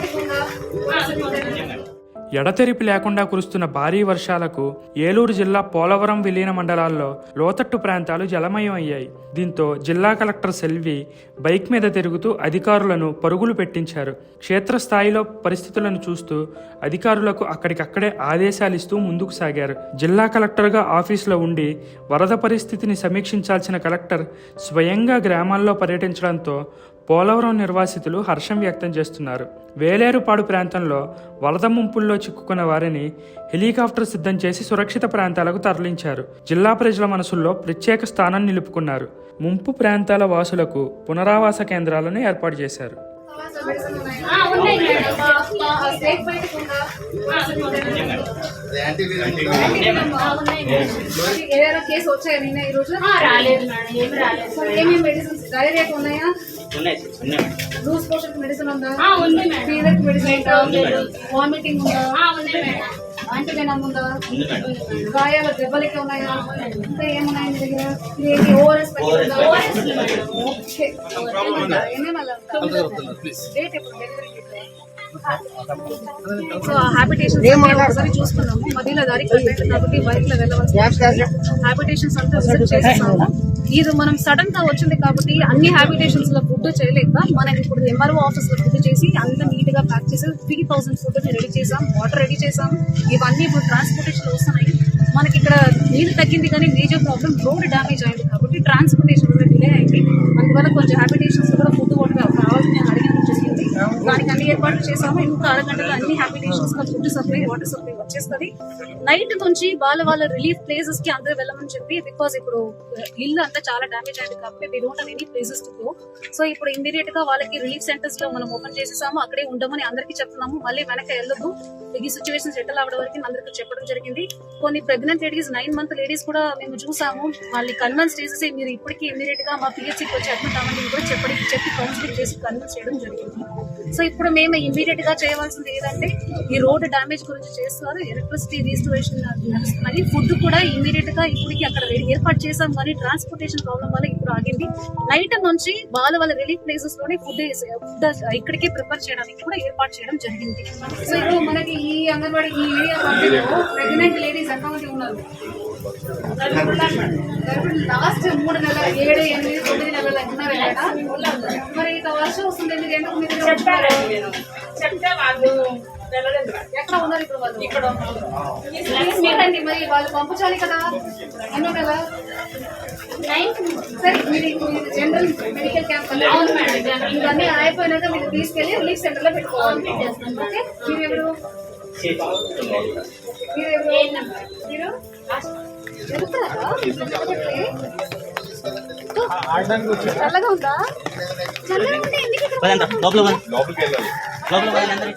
తీసుకుంటాం ఎడతెరిపి లేకుండా కురుస్తున్న భారీ వర్షాలకు ఏలూరు జిల్లా పోలవరం విలీన మండలాల్లో లోతట్టు ప్రాంతాలు జలమయం అయ్యాయి. దీంతో జిల్లా కలెక్టర్ సెల్వి బైక్ మీద తిరుగుతూ అధికారులను పరుగులు పెట్టించారు. క్షేత్రస్థాయిలో పరిస్థితులను చూస్తూ అధికారులకు అక్కడికక్కడే ఆదేశాలు ఇస్తూ ముందుకు సాగారు. జిల్లా కలెక్టర్గా ఆఫీసులో ఉండి వరద పరిస్థితిని సమీక్షించాల్సిన కలెక్టర్ స్వయంగా గ్రామాల్లో పర్యటించడంతో పోలవరం నిర్వాసితులు హర్షం వ్యక్తం చేస్తున్నారు. వేలేరుపాడు ప్రాంతంలో వరద ముంపుల్లో చిక్కుకున్న వారిని హెలికాప్టర్ సిద్ధం చేసి సురక్షిత ప్రాంతాలకు తరలించారు. జిల్లా ప్రజల మనసుల్లో ప్రత్యేక స్థానం నిలుపుకున్నారు. ముంపు ప్రాంతాల వాసులకు పునరావాస కేంద్రాలను ఏర్పాటు చేశారు. ఏదైనా కేసు వచ్చాయా నిన్న ఈ రోజు? ఆ, రాలేదు మేడం. ఏమి రాలేదు. ఏమేమి మెడిసిన్స్ డైరియా ఉన్నాయా? ఉన్నాయి ఉన్నాయి మేడం. లూజ్ మోషన్ మెడిసిన్ ఉందా? ఆ, ఉంది మేడం. ఫీవర్ మెడిసిన్ ఉందా? వామిటింగ్ ఉందా? ఆ, ఉంది మేడం. యాంటీవెనమ్ ఉందా? ఉంది మేడం. గాయాల దెబ్బలకి ఉన్నాయా? ఇంకా ఏమున్నాయి మీ దగ్గర? ఇది ఓఆర్ఎస్ ORS ఓకే. ఏమేమి అలా డేట్ ఎప్పుడు? డెలివరీ సో హ్యాబిటేషన్స్ ఒకసారి చూసుకున్నాము మధ్యలో దారి కాబట్టి బైక్లో వెళ్ళవలసి హ్యాబిటేషన్స్ అంతా విజిట్ చేసేసాము ఇది మనం సడన్గా వచ్చింది కాబట్టి అన్ని హ్యాబిటేషన్స్లో ఫుడ్ చేయలేక మనం ఇప్పుడు ఎంఆర్ఓ ఆఫీస్లో ఫుడ్ చేసి అంత నీట్గా ప్యాక్ చేసి త్రీ థౌసండ్ ఫుడ్ రెడీ చేసాం వాటర్ రెడీ చేసాం. ఇవన్నీ ఇప్పుడు ట్రాన్స్పోర్టేషన్ వస్తున్నాయి. మనకి ఇక్కడ నీరు తగ్గింది కానీ మేజర్ ప్రాబ్లం రోడ్ డ్యామేజ్ అయింది కాబట్టి ట్రాన్స్పోర్టేషన్ కూడా డిలే అయింది. అందువల్ల కొంచెం హ్యాబిటేషన్స్ కూడా ఫుడ్ కూడా కావాలని నేను అడిగిన జరిగింది దానికి అన్ని ఏర్పాట్లు చేసాము ఇంకా అరగంటలో అన్ని హ్యాబిటేషన్స్లో ఫుడ్ సప్లై వాటర్ సప్లై వచ్చేస్తుంది. నైట్ నుంచి వాళ్ళ వాళ్ళ రిలీఫ్ ప్లేసెస్కి అందరూ వెళ్ళమని చెప్పి బికాస్ ఇప్పుడు uh, ఇల్లు అంతా చాలా డామేజ్ అయింది కాబట్టి they don't any places to go so ఇప్పుడు ఇమీడియట్గా వాళ్ళకి రిలీఫ్ సెంటర్స్లో మనం ఓపెన్ చేసేసాము. అక్కడే ఉండమని అందరికీ చెప్తున్నాము. మళ్ళీ వెనక వెళ్ళొద్దు. ఈ సిచ్యువేషన్ సెటిల్ అవ్వడం వరకు అందరికీ చెప్పడం జరిగింది. కొన్ని pregnant ladies nine month ladies కూడా మేము చూసాము. వాళ్ళని కన్విన్స్ చేసేసి మీరు ఇప్పటికీ ఇమీడియట్గా మా పిహెచ్సికి వచ్చి అడ్మిట్ అవ్వండి కూడా చెప్పడం చెప్పి కౌన్సిలింగ్ చేసి కన్విన్స్ చేయడం జరిగింది. సో ఇప్పుడు మేము ఇమీడియట్గా చేయవలసింది ఏదంటే ఈ రోడ్ డ్యామేజ్ గురించి చేస్తున్నారు ఎలక్ట్రిసిటీ రీస్టోరేషన్ నడుస్తున్నది ఫుడ్ కూడా ఇమీడియట్గా ఇప్పటికి అక్కడ ఏర్పాటు చేసాం కానీ ట్రాన్స్పోర్టేషన్ ప్రాబ్లం వల్ల ఇప్పుడు ఆగింది. నైట్ నుంచి వాళ్ళ వాళ్ళ రిలీఫ్ ప్లేసెస్లోనే ఫుడ్ ఫుడ్ ఇక్కడికే ప్రిపేర్ చేయడానికి కూడా ఏర్పాటు చేయడం జరిగింది. సో ఇప్పుడు మనకి ఈ అంగన్వాడీ ఈ ఏరియా ప్రెగ్నెంట్ లేడీస్ ఎంతమంది ఉన్నారు లాస్ట్ మూడు నెలల ఏడు ఎనిమిది తొమ్మిది నెలల ఉన్నారు వర్షం వస్తుంది ఎందుకు? మీరు? చెప్తే వాళ్ళు వెళ్ళలేదు ఎక్కడ ఉన్నారు ఇప్పుడు వాళ్ళు? ఇక్కడ మీరండి మరి వాళ్ళు పంపించాలి కదా? ఎన్నో నెల సరే మీరు జనరల్ మెడికల్ క్యాంప్ అవును మేడం, జనరల్ ఇవన్నీ అయిపోయినాక మీరు తీసుకెళ్ళి రిలీఫ్ సెంటర్లో పెట్టుకోవాలి. ఓకే మీరు ఎవరు మీరు? ఎవరు మీరు చెప్తారా? చల్లగా ఉందా? చల్లగా ఉంటే ఎందుకు లోపల పదండి. లోపల పదండి అందరూ.